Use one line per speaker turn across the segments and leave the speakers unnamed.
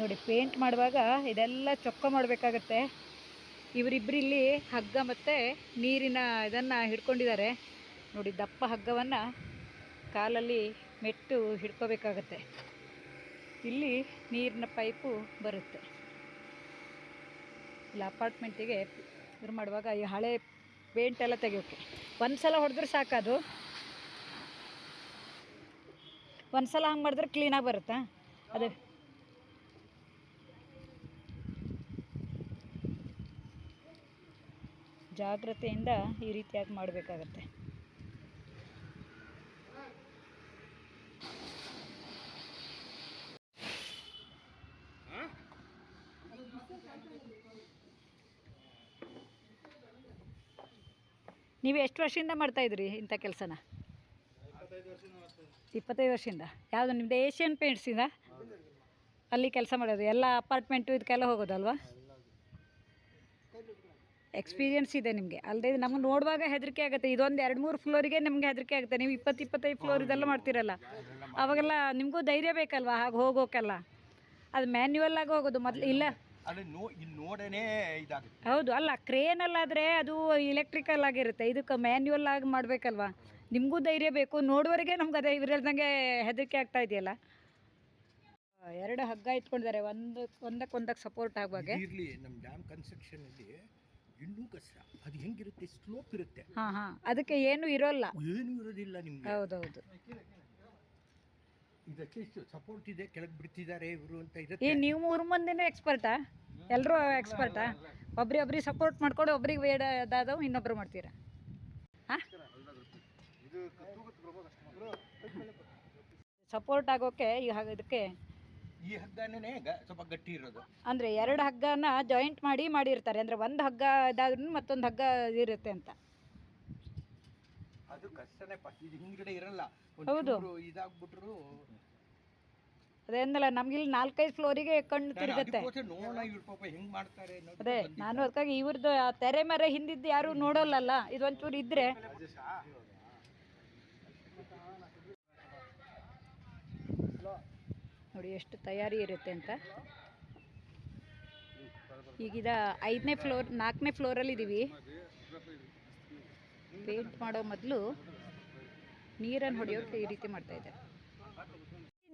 ನೋಡಿ ಪೇಂಟ್ ಮಾಡುವಾಗ ಇದೆಲ್ಲ ಚೊಕ್ಕ ಮಾಡಬೇಕಾಗತ್ತೆ. ಇವರಿಬ್ಬರಿಲ್ಲಿ ಹಗ್ಗ ಮತ್ತು ನೀರಿನ ಇದನ್ನು ಹಿಡ್ಕೊಂಡಿದ್ದಾರೆ. ನೋಡಿ, ದಪ್ಪ ಹಗ್ಗವನ್ನು ಕಾಲಲ್ಲಿ ಮೆಟ್ಟು ಹಿಡ್ಕೋಬೇಕಾಗತ್ತೆ. ಇಲ್ಲಿ ನೀರಿನ ಪೈಪು ಬರುತ್ತೆ. ಇಲ್ಲಿ ಅಪಾರ್ಟ್ಮೆಂಟಿಗೆ ಇದ್ರ ಮಾಡುವಾಗ ಈ ಹಳೆ ಪೇಂಟ್ ಎಲ್ಲ ತೆಗಿಯೋಕೆ. ಒಂದು ಸಲ ಹೊಡೆದ್ರೆ ಸಾಕದು. ಒಂದು ಸಲ ಹಂಗೆ ಮಾಡಿದ್ರೆ ಕ್ಲೀನಾಗಿ ಬರುತ್ತಾ? ಅದೇ. ಜಾಗ್ರತೆಯಿಂದ ಈ ರೀತಿಯಾಗಿ ಮಾಡಬೇಕಾಗತ್ತೆ. ನೀವು ಎಷ್ಟು ವರ್ಷದಿಂದ ಮಾಡ್ತಾ ಇದ್ರಿ ಇಂಥ ಕೆಲಸನ? ಇಪ್ಪತ್ತೈದು ವರ್ಷದಿಂದ. ಯಾವುದು ನಿಮ್ಮದು ಏಷ್ಯನ್ ಪೇಂಟ್ಸಿಂದ ಅಲ್ಲಿ ಕೆಲಸ ಮಾಡೋದು, ಎಲ್ಲ ಅಪಾರ್ಟ್ಮೆಂಟು ಇದಕ್ಕೆಲ್ಲ ಹೋಗೋದಲ್ವಾ? ಎಕ್ಸ್ಪೀರಿಯನ್ಸ್ ಇದೆ ನಿಮಗೆ. ಅಲ್ಲದೆ ನಮ್ಗೆ ನೋಡುವಾಗ ಹೆದರಿಕೆ ಆಗುತ್ತೆ. ಇದೊಂದು ಎರಡು ಮೂರು ಫ್ಲೋರಿಗೆ ನಿಮಗೆ ಹೆದರಿಕೆ ಆಗುತ್ತೆ. ನೀವು ಇಪ್ಪತ್ತು ಇಪ್ಪತ್ತೈದು ಫ್ಲೋರ್ ಇದೆಲ್ಲ ಮಾಡ್ತೀರಲ್ಲ. ಅವಾಗೆಲ್ಲ ನಿಮಗೂ ಧೈರ್ಯ ಬೇಕಲ್ವಾ? ಹಾಗೆ ಹೋಗೋಕೆಲ್ಲ. ಅದು ಮ್ಯಾನ್ಯುವಲ್ ಆಗಿ ಹೋಗೋದು ಮೊದಲು ಇಲ್ಲ. ಹೌದು. ಅಲ್ಲ ಕ್ರೇನಲ್ಲಾದರೆ ಅದು ಇಲೆಕ್ಟ್ರಿಕಲ್ ಆಗಿರುತ್ತೆ. ಇದಕ್ಕೆ ಮ್ಯಾನ್ಯುವಲ್ ಆಗಿ ಮಾಡಬೇಕಲ್ವಾ? ನಿಮಗೂ ಧೈರ್ಯ ಬೇಕು. ನೋಡುವವರೆಗೆ ನಮ್ಗೆ ಅದೇ ಇವ್ರು ಹೇಳ್ದಂಗೆ ಹೆದರಿಕೆ ಆಗ್ತಾ ಇದೆಯಲ್ಲ. ಎರಡು ಹಗ್ಗ ಇಟ್ಕೊಂಡಿದ್ದಾರೆ. ಒಂದು ಒಂದಕ್ಕೆ ಒಂದಕ್ಕೆ ಸಪೋರ್ಟ್ ಆಗುವಾಗೆ.
ಇರಲಿ ನಮ್ಮ ಡ್ಯಾಮ್ ಕನ್ಸ್ಟ್ರಕ್ಷನ್ ಅಲ್ಲಿ ಇನ್ನೂ ಕಷ್ಟ. ಅದು ಹೆಂಗಿರುತ್ತೆ? ಸ್ಲೋಪ್ ಇರುತ್ತೆ.
ಹಾಂ ಹಾಂ. ಅದಕ್ಕೆ ಏನು ಇರೋಲ್ಲ.
ಏನು ಇರೋದಿಲ್ಲ ನಿಮ್ಗೆ.
ಹೌದೌದು.
ಇದಕ್ಕೆ ಇಷ್ಟು ಸಪೋರ್ಟ್ ಇದೆ ಕೆಳಗೆ ಬಿಡ್ತಿದ್ದಾರೆ ಇವರು ಅಂತ
ಈ
ಇರುತ್ತೆ
ನೀವು ಮೂರು ಮಂದಿನೂ ಎಕ್ಸ್ಪರ್ಟಾ ಎಲ್ಲರೂ ಎಕ್ಸ್ಪರ್ಟಾ ಒಬ್ರಿ ಒಬ್ರಿಗೆ ಸಪೋರ್ಟ್ ಮಾಡ್ಕೊಂಡು ಒಬ್ರಿಗೆ ಬೇಡ ಅದಾದವು ಇನ್ನೊಬ್ರು ಮಾಡ್ತೀರಾ? ಹಾಂ ಸಪೋರ್ಟ್ ಆಗೋಕೆ ಈಗ ಹಾಗೆ ಇದಕ್ಕೆ
ಈ ಹಗ್ಗನೇ ಸ್ವಲ್ಪ ಗಟ್ಟಿ ಇರೋದು.
ಅಂದರೆ ಎರಡು ಹಗ್ಗನ ಜಾಯಿಂಟ್ ಮಾಡಿ ಮಾಡಿರ್ತಾರೆ. ಅಂದರೆ ಒಂದು ಹಗ್ಗ ಇದಾದ್ರೂ ಮತ್ತೊಂದು ಹಗ್ಗ ಇರುತ್ತೆ ಅಂತ.
ಅದು ಕಷ್ಟನೇ ಇದು ಹಿಂದ್ಗಡೆ ಇರಲ್ಲ.
ಹೌದು.
ಇದಾಗ್ಬಿಟ್ರು
ಅದೇನಲ್ಲ ನಮ್ಗಿಲ್ಲಿ ನಾಲ್ಕೈದು ಫ್ಲೋರಿಗೆ ಕಣ್ಣು ತಿರುಗುತ್ತೆ. ಅದೇ ನಾನು ಅದಕ್ಕಾಗಿ ಇವ್ರದ್ದು ತೆರೆ ಮರೆ ಹಿಂದಿದ್ದು ಯಾರು ನೋಡೋಲ್ಲಲ್ಲ? ಇದೊಂಚೂರು ಇದ್ರೆ ನೋಡಿ ಎಷ್ಟು ತಯಾರಿ ಇರುತ್ತೆ ಅಂತ. ಈಗಿದ ಐದನೇ ಫ್ಲೋರ್ ನಾಲ್ಕನೇ ಫ್ಲೋರಲ್ಲಿ ಇದ್ದೀವಿ ಪೇಂಟ್ ಮಾಡೋ ಮೊದಲು ನೀರನ್ನು ಹೊಡೆಯೋಕೆ ಈ ರೀತಿ ಮಾಡ್ತಾ ಇದ್ದಾರೆ.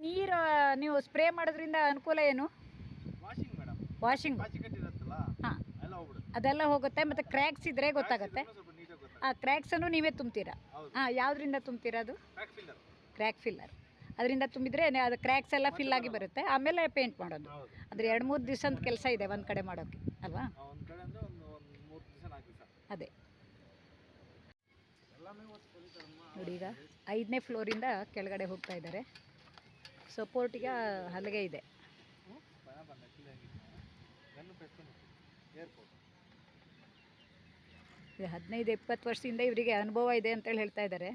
ನೀರು ನೀವು ಸ್ಪ್ರೇ ಮಾಡೋದ್ರಿಂದ ಅನುಕೂಲ ಏನು?
ವಾಷಿಂಗ್
ಹಾಂ. ಅದೆಲ್ಲ ಹೋಗುತ್ತೆ ಮತ್ತು ಕ್ರ್ಯಾಕ್ಸ್ ಇದ್ರೆ ಗೊತ್ತಾಗುತ್ತೆ. ಆ ಕ್ರ್ಯಾಕ್ಸನ್ನು ನೀವೇ ತುಂಬ್ತೀರಾ. ಹಾಂ ಯಾವುದರಿಂದ ತುಂಬ್ತೀರಾ ಅದು? ಕ್ರ್ಯಾಕ್ ಫಿಲ್ಲರ್ ಅದರಿಂದ ತುಂಬಿದ್ರೆ ಅದು ಕ್ರ್ಯಾಕ್ಸ್ ಎಲ್ಲ ಫಿಲ್ ಆಗಿ ಬರುತ್ತೆ. ಆಮೇಲೆ ಪೇಂಟ್ ಮಾಡೋದು. ಅಂದರೆ ಎರಡು ಮೂರು ಅಂತ ಕೆಲಸ ಇದೆ ಒಂದು ಕಡೆ ಮಾಡೋಕ್ಕೆ ಅಲ್ವಾ?
ದಿವಸ
ಅದೇ. ನೋಡಿ ಈಗ ಐದನೇ ಫ್ಲೋರಿಂದ ಕೆಳಗಡೆ ಹೋಗ್ತಾ ಇದ್ದಾರೆ. ಸಪೋರ್ಟಿಗೆ ಹಲಗೆ ಇದು. ಹದಿನೈದು ಇಪ್ಪತ್ತು ವರ್ಷದಿಂದ ಇವರಿಗೆ ಅನುಭವ ಇದೆ ಅಂತೇಳಿ ಹೇಳ್ತಾ ಇದ್ದಾರೆ.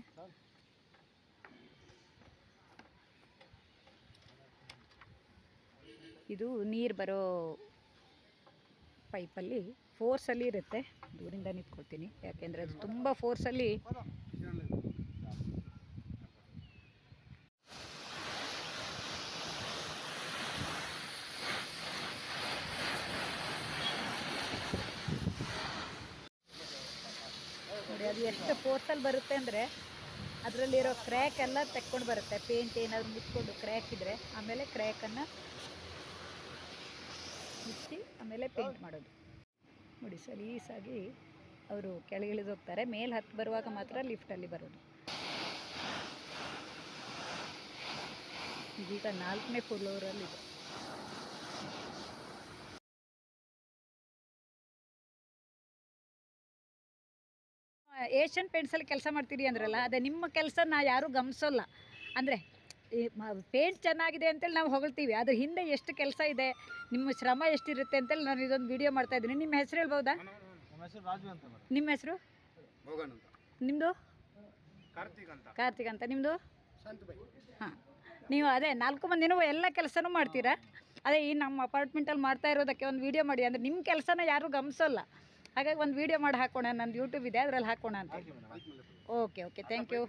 ಇದು ನೀರು ಬರೋ ಪೈಪಲ್ಲಿ ಫೋರ್ಸಲ್ಲಿ ಇರುತ್ತೆ. ದೂರಿಂದ ನಿಂತ್ಕೊಳ್ತೀನಿ. ಯಾಕೆಂದರೆ ಅದು ತುಂಬ ಫೋರ್ಸಲ್ಲಿ ಅದು ಎಷ್ಟು ಫೋರ್ಸಲ್ಲಿ ಬರುತ್ತೆ ಅಂದರೆ ಅದರಲ್ಲಿರೋ ಕ್ರ್ಯಾಕ್ ಎಲ್ಲ ತೆಕ್ಕೊಂಡು ಬರುತ್ತೆ. ಪೇಂಟ್ ಏನಾದರೂ ಮುಚ್ಕೊಂಡು ಕ್ರ್ಯಾಕ್ ಇದ್ದರೆ ಆಮೇಲೆ ಕ್ರ್ಯಾಕನ್ನು ಮುಚ್ಚಿ ಆಮೇಲೆ ಪೇಂಟ್ ಮಾಡೋದು. ನೋಡಿ ಸಲೀಸಾಗಿ ಅವರು ಕೆಳಗಿಳಿದು ಹೋಗ್ತಾರೆ ಮೇಲೆ ಹತ್ತು ಬರುವಾಗ ಮಾತ್ರ ಲಿಫ್ಟಲ್ಲಿ ಬರೋದು. ಇದೀಗ ನಾಲ್ಕನೇ ಫ್ಲೋರಲ್ಲಿದೆ ಏಷ್ಯನ್ ಪೇಂಟ್ಸಲ್ಲಿ ಕೆಲಸ ಮಾಡ್ತೀರಿ ಅಂದ್ರಲ್ಲ, ಅದೇ ನಿಮ್ಮ ಕೆಲಸನ ಯಾರೂ ಗಮನಿಸೋಲ್ಲ ಅಂದರೆ ಈ ಪೇಂಟ್ ಚೆನ್ನಾಗಿದೆ ಅಂತೇಳಿ ನಾವು ಹೊಗಳ್ತೀವಿ. ಅದ್ರ ಹಿಂದೆ ಎಷ್ಟು ಕೆಲಸ ಇದೆ ನಿಮ್ಮ ಶ್ರಮ ಎಷ್ಟಿರುತ್ತೆ ಅಂತೇಳಿ ನಾನು ಇದೊಂದು ವಿಡಿಯೋ ಮಾಡ್ತಾ ಇದ್ದೀನಿ. ನಿಮ್ಮ ಹೆಸರು ಹೇಳ್ಬೋದಾ?
ನಮ್ಮ ಹೆಸರು ರಾಜು ಅಂತ ಮೇಡಮ್.
ನಿಮ್ಮ ಹೆಸರು?
ಹೋಗೋಣ ಅಂತ.
ನಿಮ್ಮದು
ಕಾರ್ತಿಕ್ ಅಂತ.
ಕಾರ್ತಿಕ್ ಅಂತ. ನಿಮ್ಮದು ಹಾಂ. ನೀವು ಅದೇ ನಾಲ್ಕು ಮಂದಿನೂ ಎಲ್ಲ ಕೆಲಸನೂ ಮಾಡ್ತೀರಾ? ಅದೇ ಈ ನಮ್ಮ ಅಪಾರ್ಟ್ಮೆಂಟಲ್ಲಿ ಮಾಡ್ತಾ ಇರೋದಕ್ಕೆ ಒಂದು ವಿಡಿಯೋ ಮಾಡಿ. ಅಂದರೆ ನಿಮ್ಮ ಕೆಲಸನ ಯಾರೂ ಗಮನಿಸೋಲ್ಲ ಹಾಗಾಗಿ ಒಂದು ವಿಡಿಯೋ ಮಾಡಿ ಹಾಕೋಣ. ನಂದು ಯೂಟ್ಯೂಬ್ ಇದೆ ಅದರಲ್ಲಿ ಹಾಕೋಣ ಅಂತ. Okay okay thank you